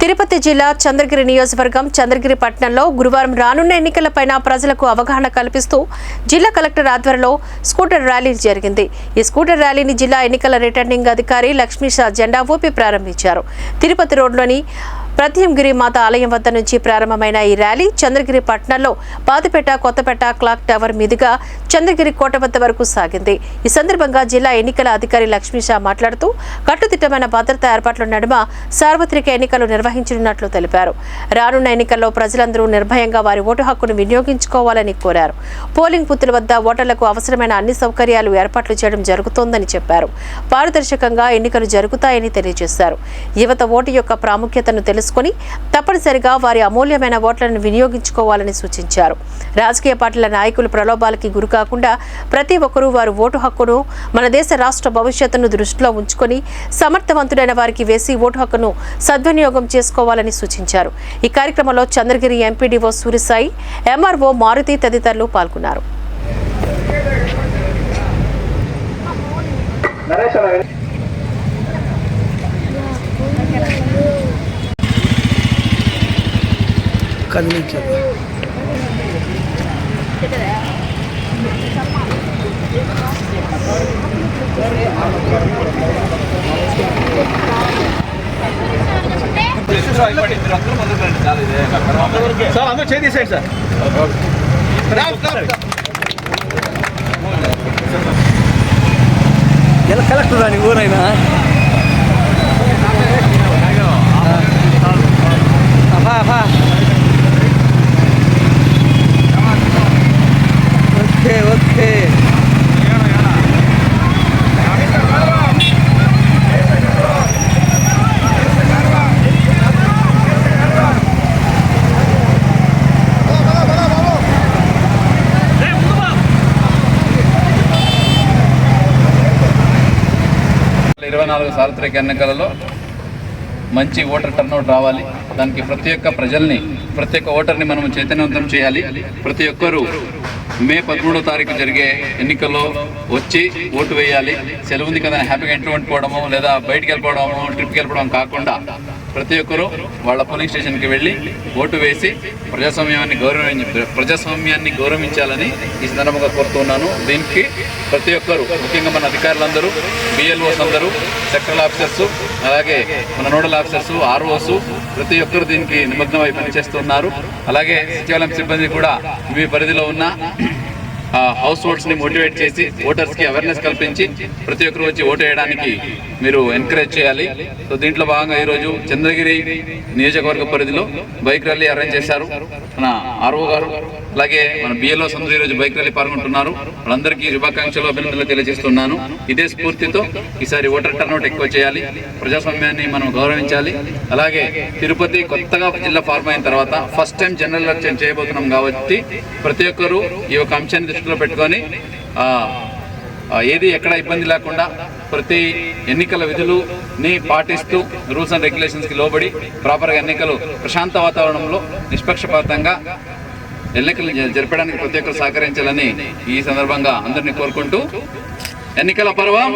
తిరుపతి జిల్లా చంద్రగిరి నియోజకవర్గం చంద్రగిరి పట్టణంలో గురువారం రానున్న ఎన్నికలపైన ప్రజలకు అవగాహన కల్పిస్తూ జిల్లా కలెక్టర్ ఆధ్వర్యంలో స్కూటర్ ర్యాలీ జరిగింది. ఈ స్కూటర్ ర్యాలీని జిల్లా ఎన్నికల రిటర్నింగ్ అధికారి లక్ష్మీషా జెండా ఊపి ప్రారంభించారు. తిరుపతి రోడ్లోని ప్రత్యంగిరి మాత ఆలయం వద్ద నుంచి ప్రారంభమైన ఈ ర్యాలీ చంద్రగిరి పట్టణంలో పాతిపేట కొత్తపేట క్లాక్ టవర్ మీదుగా చంద్రగిరి కోట వద్ద వరకు సాగింది. ఈ సందర్భంగా జిల్లా ఎన్నికల అధికారి లక్ష్మీషా మాట్లాడుతూ కట్టుదిట్టమైన భద్రతా ఏర్పాట్ల నడుమ సార్వత్రిక ఎన్నికలు నిర్వహించనున్నట్లు తెలిపారు. రానున్న ఎన్నికల్లో ప్రజలందరూ నిర్భయంగా వారి ఓటు హక్కును వినియోగించుకోవాలని కోరారు. పోలింగ్ బూత్ల వద్ద ఓటర్లకు అవసరమైన అన్ని సౌకర్యాలు ఏర్పాట్లు చేయడం జరుగుతోందని చెప్పారు. పారదర్శకంగా ఎన్నికలు జరుగుతాయని తెలియజేశారు. యువత ఓటు యొక్క ప్రాముఖ్యతను తెలుసు తెలుసుకొని తప్పనిసరిగా వారి అమూల్యమైన ఓట్లను వినియోగించుకోవాలని సూచించారు. రాజకీయ పార్టీల నాయకులు ప్రలోభాలకి గురి కాకుండా ప్రతి ఒక్కరూ వారి ఓటు హక్కును మన దేశ రాష్ట్ర భవిష్యత్తును దృష్టిలో ఉంచుకొని సమర్థవంతుడైన వారికి వేసి ఓటు హక్కును సద్వినియోగం చేసుకోవాలని సూచించారు. ఈ కార్యక్రమంలో చంద్రగిరి ఎంపీడీఓ సూరిసాయి ఎంఆర్ఓ మారుతి తదితరులు పాల్గొన్నారు. కదిలించారు సార్ అందరూ చేయి తీసేయండి సార్ ఎలా కలెక్టర్ రాని ఊరైనా ఓకే ఓకే. ఇరవై నాలుగు సార్వత్రిక ఎన్నికలలో మంచి ఓటర్ టర్నౌట్ రావాలి. దానికి ప్రతి ఒక్క ప్రజల్ని ప్రతి ఒక్క ఓటర్ని మనం చైతన్యవంతం చేయాలి. ప్రతి ఒక్కరూ మే పదమూడో తారీఖు జరిగే ఎన్నికల్లో వచ్చి ఓటు వేయాలి. సెలవు ఉంది కదా హ్యాపీగా ఇంట్లో ఉండిపోవడము లేదా బయటికి వెళ్ళిపోవడము ట్రిప్కి వెళ్ళిపోవడం కాకుండా ప్రతి ఒక్కరూ వాళ్ళ పోలింగ్ స్టేషన్కి వెళ్ళి ఓటు వేసి ప్రజాస్వామ్యాన్ని గౌరవించి ప్రజాస్వామ్యాన్ని గౌరవించాలని ఈ సందర్భంగా కోరుతున్నాను. దీనికి ప్రతి ఒక్కరు ముఖ్యంగా మన అధికారులందరూ బిఎల్ఓస్ అందరూ సెక్టరల్ ఆఫీసర్స్ అలాగే మన నోడల్ ఆఫీసర్స్ ఆర్ఓస్ ప్రతి ఒక్కరు దీనికి నిమగ్నమై పనిచేస్తున్నారు. అలాగే సచివాలయం సిబ్బంది కూడా మీ పరిధిలో ఉన్న హౌస్ హోల్డ్స్ని మోటివేట్ చేసి ఓటర్స్కి అవేర్నెస్ కల్పించి ప్రతి ఒక్కరు వచ్చి ఓటు వేయడానికి మీరు ఎంకరేజ్ చేయాలి. సో దీంట్లో భాగంగా ఈరోజు చంద్రగిరి నియోజకవర్గ పరిధిలో బైక్ ర్యాలీ అరేంజ్ చేశారు. మన ఆర్ఓ గారు అలాగే మన బిఎల్ఓ అందరూ ఈరోజు బైక్ ర్యాలీ పాల్గొంటున్నారు. వాళ్ళందరికీ శుభాకాంక్షలు అభినందనలు తెలియజేస్తున్నాను. ఇదే స్ఫూర్తితో ఈసారి ఓటర్ టర్నౌట్ ఎక్కువ చేయాలి. ప్రజాస్వామ్యాన్ని మనం గౌరవించాలి. అలాగే తిరుపతి కొత్తగా జిల్లా ఫార్మ్ అయిన తర్వాత ఫస్ట్ టైం జనరల్ ఎలక్షన్ చేయబోతున్నాం కాబట్టి ప్రతి ఒక్కరూ ఈ యొక్క అంశాన్ని దృష్టిలో పెట్టుకొని ఏది ఎక్కడ ఇబ్బంది లేకుండా ప్రతి ఎన్నికల విధులుని పాటిస్తూ రూల్స్ అండ్ రెగ్యులేషన్స్కి లోబడి ప్రాపర్గా ఎన్నికలు ప్రశాంత వాతావరణంలో నిష్పక్షపాతంగా ఎన్నికలు జరపడానికి ప్రతి ఒక్కరు సహకరించాలని ఈ సందర్భంగా అందరినీ కోరుకుంటూ ఎన్నికల పర్వం